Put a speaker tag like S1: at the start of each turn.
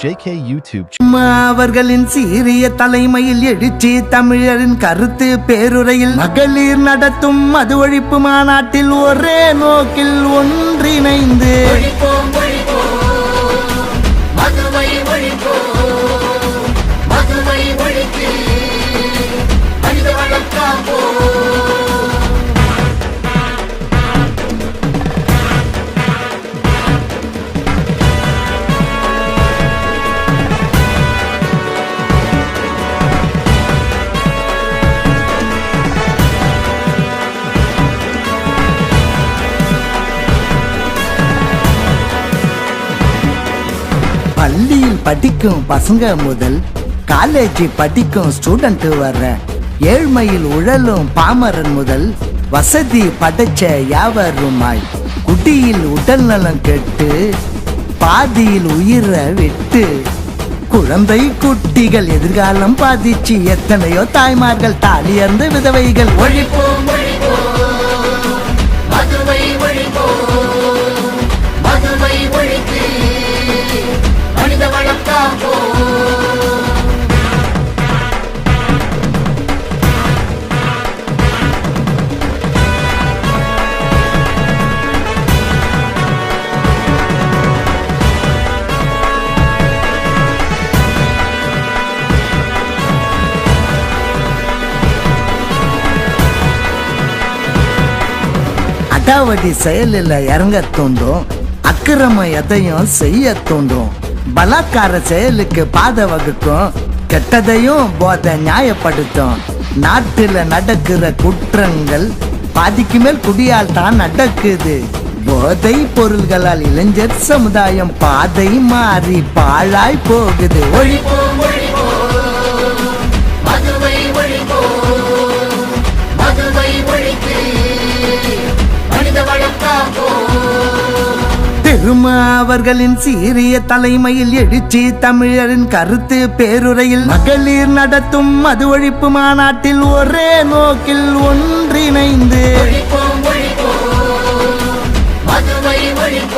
S1: JK YouTube
S2: அவர்களின் சீரிய தலைமையில் எழுச்சி தமிழரின் கருத்து பேருரையில் மகளிர் நடத்தும் மது ஒழிப்பு மாநாட்டில் ஒரே நோக்கில் ஒன்றிணைந்து பள்ளியில் படிக்கும் பசங்க முதல் காலேஜ் படிக்கும் ஸ்டூடெண்ட் வர்ற ஏழ்மையில் உழலும் பாமரன் முதல் வசதி படைச்ச யாவருமாய் குடியில் உடல் நலம் கெட்டு பாதியில் உயிரை விட்டு குழந்தை குட்டிகள் எதிர்காலம் பாதிச்சு எத்தனையோ தாய்மார்கள் தாலியர்ந்து விதவைகள்.
S3: ஒழிப்போம் ஒழிப்போம்.
S2: அட்டாவடி செயலில் இறங்க தூண்டும் அக்கிரம எதையும் செய்ய தூண்டும். பலாக்கார செயலுக்கு பாத வகுக்கும் கெட்டதையும் போதை நியாயப்படுத்தும். நாட்டில் நடக்கிற குற்றங்கள் பாதிக்கு மேல் குடியால் தான் நடக்குது. போதை பொருள்களால் இளைஞர் சமுதாயம் பாதை மாறி பாழாய் போகுது. ஒழி
S3: ஒழிப்போம் பெருமா
S2: அவர்களின் சீரிய தலைமையில் எழுச்சி தமிழரின் கருத்து பேருரையில் மகளிர் நடத்தும் மது ஒழிப்பு மாநாட்டில் ஒரே நோக்கில் ஒன்றிணைந்து ஒழிப்போம் ஒழிப்போம்.
S3: மதுவை ஒழிப்போம்.